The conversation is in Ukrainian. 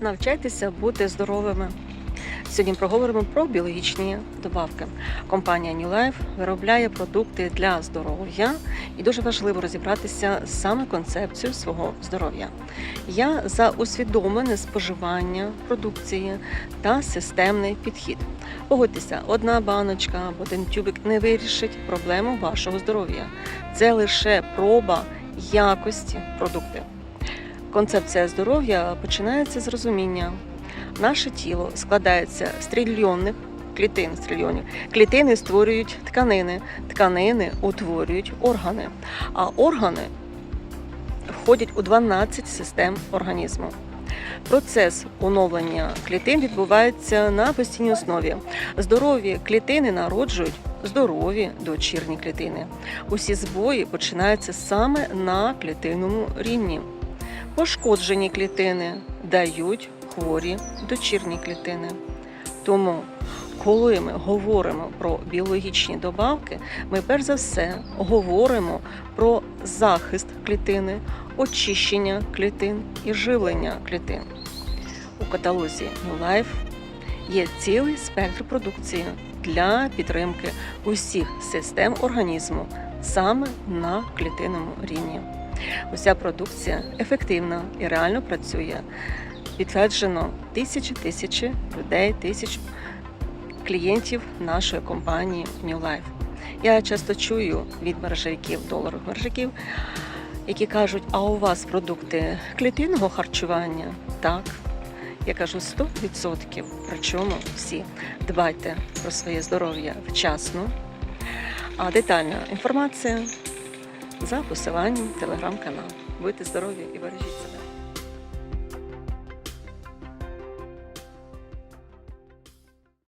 Навчайтеся бути здоровими. Сьогодні проговоримо про біологічні добавки. Компанія New Life виробляє продукти для здоров'я і дуже важливо розібратися саме концепцію свого здоров'я. Я за усвідомлене споживання продукції та системний підхід. Погодьтеся, одна баночка або один тюбик не вирішить проблему вашого здоров'я. Це лише проба якості продуктів. Концепція здоров'я починається з розуміння. Наше тіло складається з трильйонних клітин, з трильйонів. Клітини створюють тканини, тканини утворюють органи, а органи входять у 12 систем організму. Процес оновлення клітин відбувається на постійній основі. Здорові клітини народжують здорові дочірні клітини. Усі збої починаються саме на клітинному рівні. Пошкоджені клітини дають хворі дочірні клітини. Тому, коли ми говоримо про біологічні добавки, ми перш за все говоримо про захист клітини, очищення клітин і живлення клітин. У каталозі New Life є цілий спектр продукції для підтримки усіх систем організму саме на клітинному рівні. Уся продукція ефективна і реально працює. Підтверджено тисячі тисячі людей, тисяч клієнтів нашої компанії New Life. Я часто чую від мережевиків, доларових мережиків, які кажуть, а у вас продукти клітинного харчування? Так. Я кажу 100%. Причому всі дбайте про своє здоров'я вчасно. А детальна інформація за посиланням телеграм-каналу. Будьте здорові і бережіть себе.